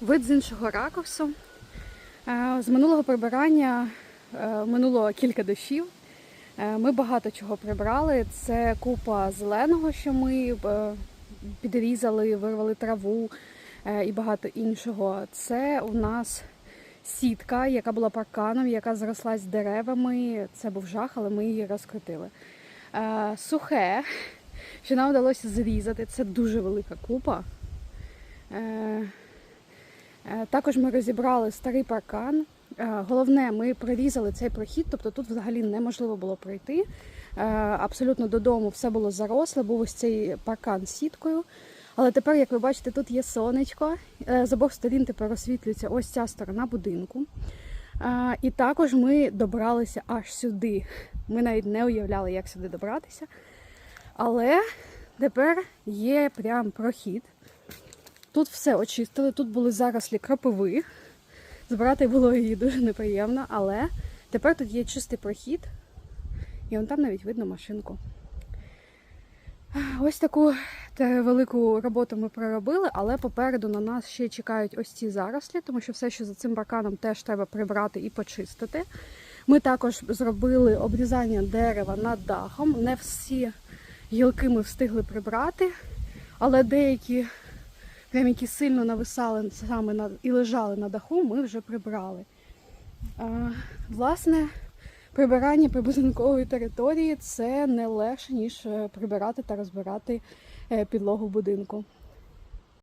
Вид з іншого ракурсу. Е, З минулого прибирання е, минуло кілька дощів. Е, Ми багато чого прибрали. Це купа зеленого, що ми підрізали, вирвали траву і багато іншого. Це у нас сітка, яка була парканом, яка зрослась деревами. Це був жах, але ми її розкрутили. Сухе, що нам вдалося зрізати. Це дуже велика купа. Е, Також ми розібрали старий паркан. Е, Головне, ми прорізали цей прохід, тобто тут взагалі неможливо було пройти. Е, Абсолютно додому все було заросле, був ось цей паркан з сіткою. Але тепер, як ви бачите, тут є сонечко. З обох сторін тепер освітлюється ось ця сторона будинку. І також ми добралися аж сюди. Ми навіть не уявляли, як сюди добратися. Але тепер є прям прохід. Тут все очистили, тут були зарослі кропиви. Збирати було її дуже неприємно, але тепер тут є чистий прохід, і вон там навіть видно машинку. Ось таку велику роботу ми проробили, але попереду на нас ще чекають ось ці зарослі, тому що все, що за цим парканом, теж треба прибрати і почистити. Ми також зробили обрізання дерева над дахом. Не всі гілки ми встигли прибрати, але деякі прям які сильно нависали саме на і лежали на даху, ми вже прибрали. А, власне, прибирання прибудинкової території це не легше, ніж е, прибирати та розбирати е, підлогу будинку.